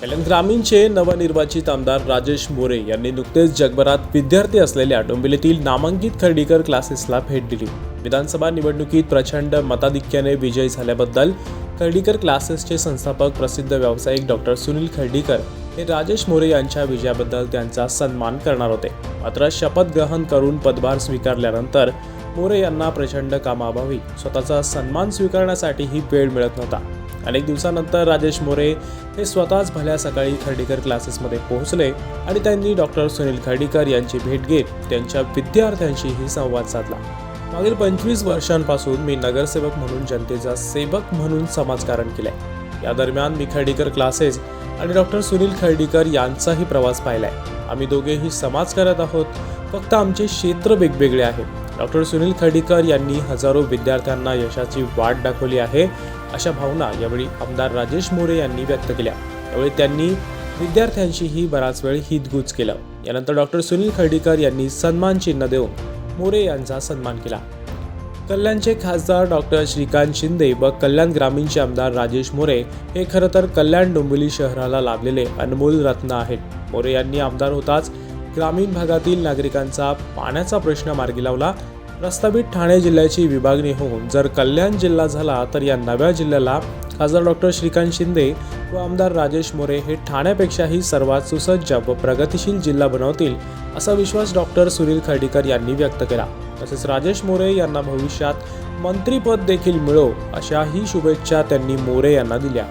कल्याण ग्रामीणचे नवनिर्वाचित आमदार राजेश मोरे यांनी नुकतेच जगभरात विद्यार्थी असलेल्या डोंबिवलीतील नामांकित खर्डीकर क्लासेसला भेट दिली. विधानसभा निवडणुकीत प्रचंड मताधिक्याने विजयी झाल्याबद्दल खर्डीकर क्लासेसचे संस्थापक प्रसिद्ध व्यावसायिक डॉक्टर सुनील खर्डीकर हे राजेश मोरे यांच्या विजयाबद्दल त्यांचा सन्मान करणार होते. मात्र शपथ ग्रहण करून पदभार स्वीकारल्यानंतर मोरे यांना प्रचंड कामाभावी स्वतःचा सन्मान स्वीकारण्यासाठीही वेळ मिळत नव्हता. अनेक दिवसानंतर राजेश मोरे हे स्वतःच भल्या सकाळी खर्डीकर क्लासेसमध्ये पोहोचले आणि त्यांनी डॉक्टर सुनील खर्डीकर यांची भेट घेत त्यांच्या विद्यार्थ्यांशीही संवाद साधला. मागील पंचवीस वर्षांपासून मी नगरसेवक म्हणून जनतेचा सेवक म्हणून समाजकारण केलंय. या दरम्यान मी खर्डीकर क्लासेस आणि डॉक्टर सुनील खर्डीकर यांचाही प्रवास पाहिलाय. आम्ही दोघेही समाज करत आहोत. फक्त आमचे क्षेत्र वेगवेगळे आहे. डॉक्टर सुनील खर्डीकर यांनी हजारो विद्यार्थ्यांना यशाची वाट दाखवली आहे. अशा भावना यावेळी आमदार राजेश मोरे यांनी व्यक्त केल्या. यावेळी त्यांनी विद्यार्थ्यांशीही बराच वेळ हितगुज केलं. यानंतर डॉक्टर सुनील खर्डीकर यांनी सन्मान चिन्ह देऊन मोरे यांचा सन्मान केला. कल्याणचे खासदार डॉक्टर श्रीकांत शिंदे व कल्याण ग्रामीणचे आमदार राजेश मोरे हे खरं तर कल्याण डोंबिवली शहराला लाभलेले अनमोल रत्न आहेत. मोरे यांनी आमदार होताच ग्रामीण भागातील नागरिकांचा पाण्याचा प्रश्न मार्गी लावला प्रस्तावित ठाणे जिल्ह्याची विभागणी होऊन जर कल्याण जिल्हा झाला तर या नव्या जिल्ह्याला खासदार डॉक्टर श्रीकांत शिंदे व आमदार राजेश मोरे हे ठाण्यापेक्षाही सर्वात सुसज्ज व प्रगतिशील जिल्हा बनवतील असा विश्वास डॉक्टर सुनील खर्डीकर यांनी व्यक्त केला. तसेच राजेश मोरे यांना भविष्यात मंत्रीपद देखील मिळो अशाही शुभेच्छा त्यांनी मोरे यांना दिल्या.